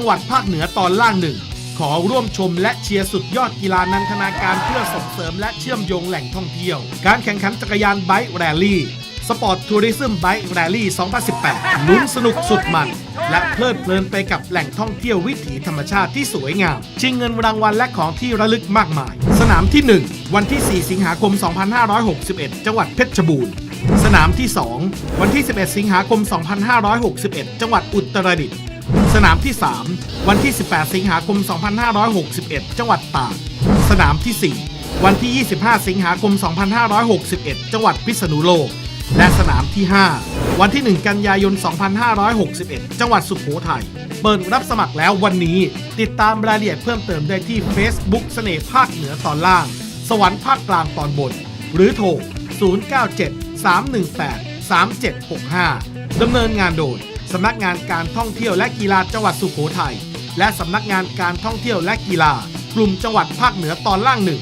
ังหวัดภาคเหนือตอนล่างหนึ่ง ขอร่วมชมและเชียร์สุดยอดกีฬานันทนาการเพื่อส่งเสริมและเชื่อมโยงแหล่งท่องเที่ยว การแข่งขันจักรยานไบค์แรลลี่สปอร์ตทัวริซึมไบค์แรลลี่ 2018 ลุ้นสนุกสุดมัน และเพลิดเพลินไปกับแหล่งท่องเที่ยววิถีธรรมชาติที่สวยงาม ชิงเงินรางวัลและของที่ระลึกมากมาย สนามที่ 1 วันที่ 4 สิงหาคม 2561 จังหวัดเพชรบูรณ์ สนามที่ 2 วันที่ 11 สิงหาคม 2561 จังหวัดอุตรดิตถ์ สนามที่ 3 วันที่ 18 สิงหาคม 2561 จังหวัดตาก สนามที่ 4 วันที่ 25 สิงหาคม 2561 จังหวัดพิษณุโลก และสนามที่ 5 วันที่ 1 กันยายน 2561 จังหวัดสุโขทัย เปิดรับสมัครแล้ววันนี้ ติดตามรายละเอียดเพิ่มเติมได้ที่ Facebook เสน่ห์ภาคเหนือตอนล่าง สวรรค์ภาคกลางตอนบน หรือโทร 097 318 3765ดำเนินงานโดย สำนักงานการท่องเที่ยวและกีฬาจังหวัดสุโขทัยและสำนักงานการท่องเที่ยวและกีฬากลุ่มจังหวัดภาคเหนือตอนล่างหนึ่ง